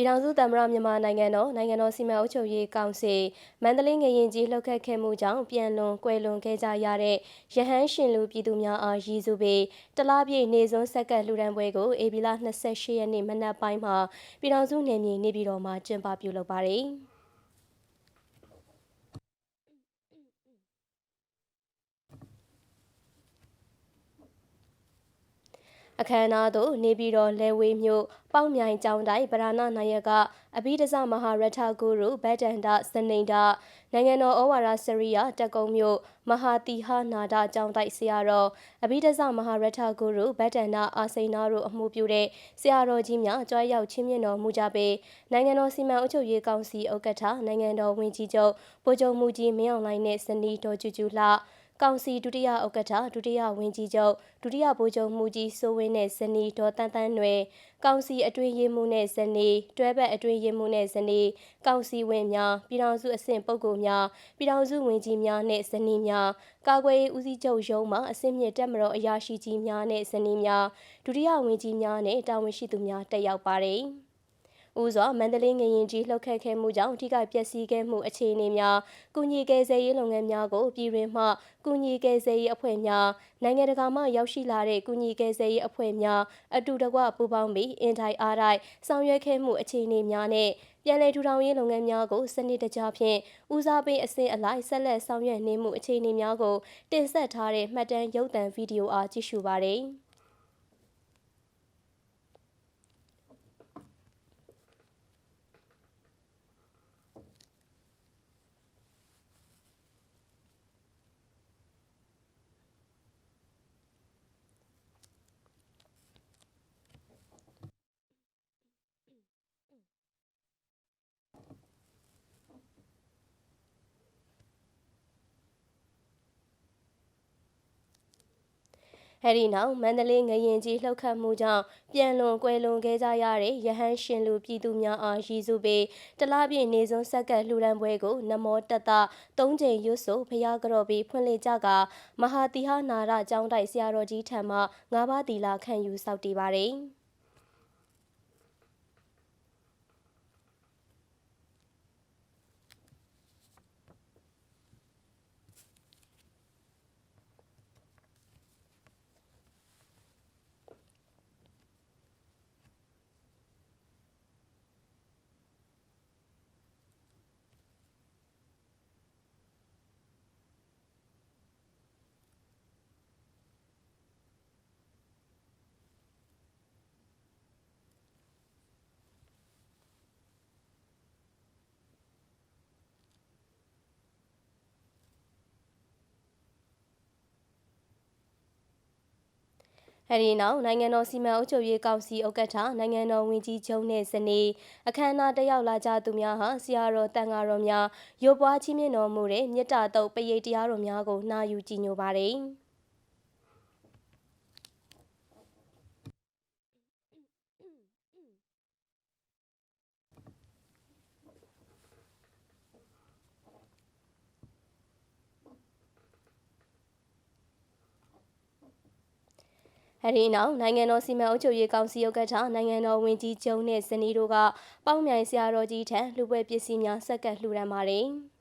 ပြည်ထောင်စုသမ္မတမြန်မာနိုင်ငံတော်နိုင်ငံတော်စီမံအုပ်ချုပ်ရေးကောင်စီမန္တလေးငရင်ကြီးလှုပ်ခတ်ခဲ့မှုကြောင့်ပြန်လွန်ကွယ်လွန်ခဲ့ကြရတဲ့ရဟန်းရှင်လူပြည်သူများအားရည်စူးပြီးတလားပြည့်နေစွန်းဆက်ကပ်လှူဒန်းပွဲကိုဧပြီလ28ရက်နေ့မနက်ပိုင်းမှာပြည်ထောင်စုနေမြေနေပြည်တော်မှာကျင်းပပြုလုပ်ပါတယ်။ အခမ်းအနားသို့နေပြည်တော်လဲဝေးမြို့ပေါက်မြိုင်ကျောင်းတိုင်ဗราဏနာယကအဘိဓဇမဟာရထဂုရုဗဒ္ဒန္တစနိန္ဒနိုင်ငံတော်ဩဝါဒစရိယတက်ကုံမြို့မဟာတိဟနာဒကျောင်းတိုက်ဆရာတော်အဘိဓဇမဟာရထဂုရုဗဒ္ဒန္တအာစိန်နာတို့အမှုပြုတဲ့ဆရာတော်ကြီးများကြွားရောက်ချင်းမြင့်တော်မူကြပေနိုင်ငံတော်စီမံအုပ်ချုပ်ရေးကောင်စီဥက္ကဋ္ဌနိုင်ငံတော်ဝန်ကြီးချုပ်ဗိုလ်ချုပ်မှုကြီးမင်းအောင်လှိုင်နဲ့ဇနီးတော်ကျူကျူလှ ကောင်စီဒုတိယဥက္ကဋ္ဌဒုတိယဝန်ကြီးချုပ်ဒုတိယဗိုလ်ချုပ်မှုကြီးစိုးဝင်းနဲ့ဇနီးဒေါ်တန်းတန်းနွယ်ကောင်စီအတွင်းရေးမှူးနဲ့ဇနီးတွဲဘက်အတွင်းရေးမှူးနဲ့ဇနီးကောင်စီဝင်များပြည်ထောင်စုအဆင့်ပုဂ္ဂိုလ်များပြည်ထောင်စုဝန်ကြီးများနဲ့ဇနီးများကာကွယ်ရေးဦးစီးချုပ်ရုံးမှအဆင့်မြင့်တက်မတော်အရာရှိကြီးများနဲ့ဇနီးများဒုတိယဝန်ကြီးများနဲ့တာဝန်ရှိသူများတက်ရောက်ပါတယ်။ ဦးစွာမန္တလေးငရင်ကြီးလှုပ်ခတ်ခဲ့မှုကြောင့်အထူးပျက်စီးခဲ့မှုအခြေအနေများကုညီကယ်ဆယ်ရေးလုပ်ငန်းများကိုပြည်တွင်မှကုညီကယ်ဆယ်ရေးအဖွဲ့များနိုင်ငံတကာမှရောက်ရှိလာတဲ့ကုညီကယ်ဆယ်ရေးအဖွဲ့များအတူတကွပူးပေါင်းပြီးအင်ထိုင်အားတိုင်းဆောင်ရွက်ခဲ့မှုအခြေအနေများနဲ့ပြန်လည်ထူထောင်ရေးလုပ်ငန်းများကိုစနစ်တကျဖြင့်ဦးစားပေးအဆင့်အလိုက်ဆက်လက်ဆောင်ရွက်နေမှုအခြေအနေများကိုတင်ဆက်ထားတဲ့မှတ်တမ်းရုပ်သံဗီဒီယိုအားကြည့်ရှုပါရစေ။ အဲဒီနောက်မန္တလေးငရင်ကြီးလှုပ်ခတ်မှုကြောင့်ပြန်လွန်ကွယ်လွန်ခဲ့ကြရတဲ့ရဟန်းရှင်လူပြည်သူများအားရည်စူးပေတလားပြည့်နေစွန်းဆက်ကပ်လှူဒန်းပွဲကိုနမောတတသုံးချိန်ရွတ်ဆိုဖျားကြော်ပြီးဖွင့်လှစ်ကြကမဟာတိဟနာရကျောင်းတိုက်ဆရာတော်ကြီးထံမှငါးပါးတီလာခံယူစောက်တည်ပါတယ်။ အဲဒီနောက်နိုင်ငံတော်စီမံအုပ်ချုပ်ရေးကောင်စီဥက္ကဋ္ဌနိုင်ငံတော်ဝန်ကြီးချုပ်နှင့်ဇနီးအခမ်းအနားတက်ရောက်လာကြသူများဟာဆရာတော်တန်ဃာတော်များရုပ်ပွားချီးမြှင့်တော်မူတဲ့မြတ်တာတုတ်ပရိတ်တရားတော်များကိုနှာယူကြည်ညိုပါတယ်။ အဲဒီနောက်နိုင်ငံတော်စီမံအုပ်ချုပ်ရေးကောင်စီဥက္ကဋ္ဌနိုင်ငံတော်ဝန်ကြီးချုပ်နှင့်ဇနီးတို့ကပေါင်းမြိုင်ဆရာတော်ကြီးထံလှူပွဲပစ္စည်းများဆက်ကပ်လှူဒါန်းပါတယ်။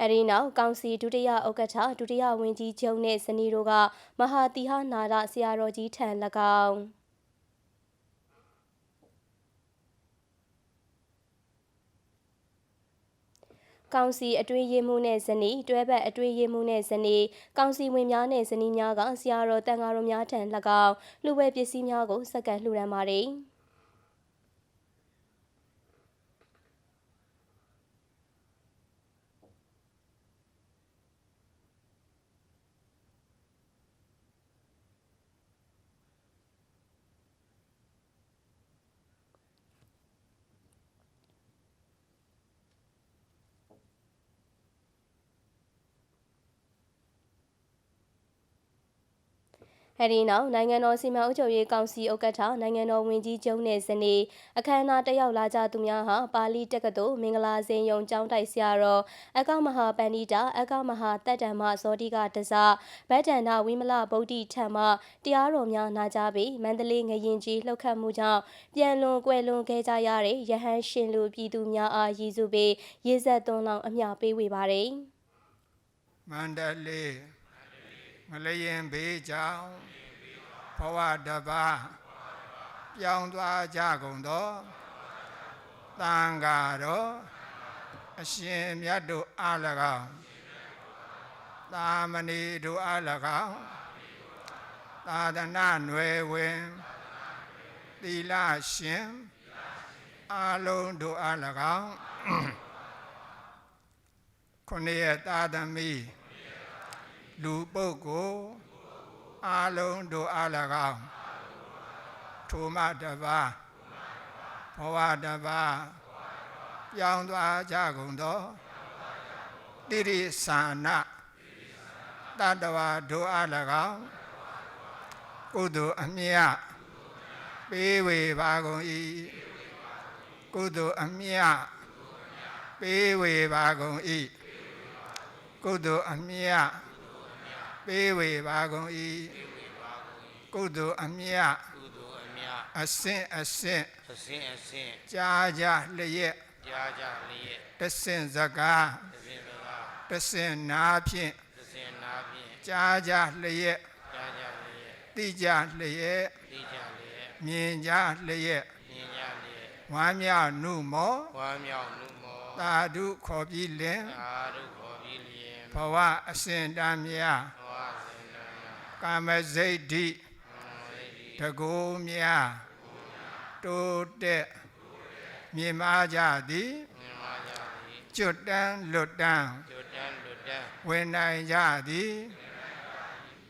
အဲဒီနောက်ကောင်စီဒုတိယဥက္ကဋ္ဌဒုတိယဝန်ကြီးချုပ်နှင့်ဇနီးတို့ကမဟာတိဟနာရဆရာတော်ကြီးထံ၎င်းကောင်စီအတွင်းရေးမှုနဲ့ဇနီးတွဲဘက်အတွင်းရေးမှုနဲ့ဇနီးကောင်စီဝင်များနဲ့ဇနီးများကဆရာတော်တန်ဃာတော်များထံ၎င်းလှူပွဲပစ္စည်းများကိုစက္ကန့်လှူဒါန်းပါတယ်။ အဲဒီနောက်နိုင်ငံတော်စီမံအုပ်ချုပ်ရေးကောင်စီဥက္ကဋ္ဌနိုင်ငံတော်ဝန်ကြီးချုပ်နဲ့ဇနီးအခမ်းအနားတက်ရောက်လာကြသူများဟာပါဠိတက္ကသိုလ်မင်္ဂလာစင်ယုံကျောင်းတိုက်ဆရာတော်အကမဟာပန္နိတာအကမဟာတတ္တမဇောတိကတစဗတ္တန္တဝိမလဗုဒ္ဓထံမှတရားတော်များနာကြားပြီးမန္တလေးငရင်ကြီးလှုပ်ခတ်မှုကြောင့်ပြန်လွန်ကွယ်လွန်ခဲ့ကြရတဲ့ရဟန်းရှင်လူပြည်သူများအားရည်စုပြီးရေဆက်သွန်းလောင်းအမျှပေးဝေပါတယ်မန္တလေး မလျင်ဘေးကြောင့်ဘဝတပါပြောင်းသွားကြကုန်သောတန်ဃာတော်အရှင်မြတ်တို့အား၎င်းသာမဏေတို့အား၎င်းသာသနာ့နွယ်ဝင်သီလရှင်အားလုံးတို့အား၎င်းခုနှစ်ရက်သာသမီ လူပုဂ္ဂိုလ်အာလုံးတို့အား၎င်းထိုမတပါဘဝတပါပြောင်းသွားကြကုန်သောတိရိသနာတတဝါတို့အား၎င်းကုသိုလ်အမြတ်ပေးဝေပါကုန်၏ကုသိုလ်အမြတ်ပေးဝေပါကုန်၏ကုသိုလ်အမြတ် ပေးဝေပါကုန်၏ကုသိုလ်အမြတ်ကုသိုလ်အမြတ်အစင်အစင်အစဉ်အစဉ်ကြားကြလျက်ကြားကြလျက်တစင်စကားသစဉ်စကားတစင်နာဖြင့်သစဉ်နာဖြင့်ကြားကြလျက်ကြားကြလျက်သိကြလျက်သိကြလျက်မြင်ကြလျက်မြင်ကြလျက်ဝမ်းမြောက်နှုမောဝမ်းမြောက်မှုမောသာဓုခေါ်ပြီးလင်သာဓုခေါ်ပြီးလျင်ဘဝအစဉ်တမ်းမြတ်ဘဝစဉ်တည်း ကာမစိတ်ဓိတကူမြတ်တိုးတက်မြင်မာကြသည်မြင်ပါကြသည်ကျွတ်တန်းလွတ်တန်းကျွတ်တန်းလွတ်တန်းဝင်နိုင်ကြသည်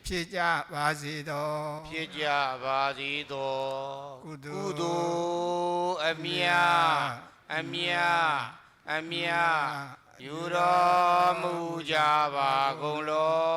ဖြစ်ကြပါစေသောဖြစ်ကြပါစေသောကုသိုလ်ကုသိုလ်အမြတ်အမြတ်အမြတ်ယူတော်မူကြပါကုန်လော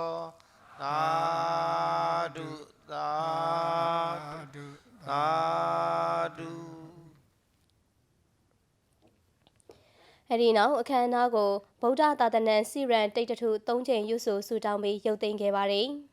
ဒီနောက်အခမ်းအနားကိုဗုဒ္ဓသာသနာစီရန်တိတ်တထု၃ချိန်ရွတ်ဆိုဆူတောင်းပြီးရုပ်သိမ်းခဲ့ပါတယ်။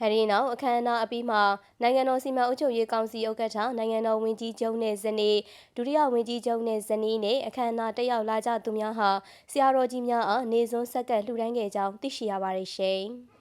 အဲဒီနောက်အခမ်းအနားအပြီးမှာနိုင်ငံတော်စီမံအုပ်ချုပ်ရေးကောင်စီဥက္ကဋ္ဌနိုင်ငံတော်ဝန်ကြီးချုပ်နဲ့ဇနီးဒုတိယဝန်ကြီးချုပ်နဲ့ဇနီးနဲ့အခမ်းအနားတက်ရောက်လာကြသူများဟာဆရာတော်ကြီးများအားနေစွန်းဆက်ကပ်လှူဒန်းခဲ့ကြောင်းသိရှိရပါတယ်ရှင်။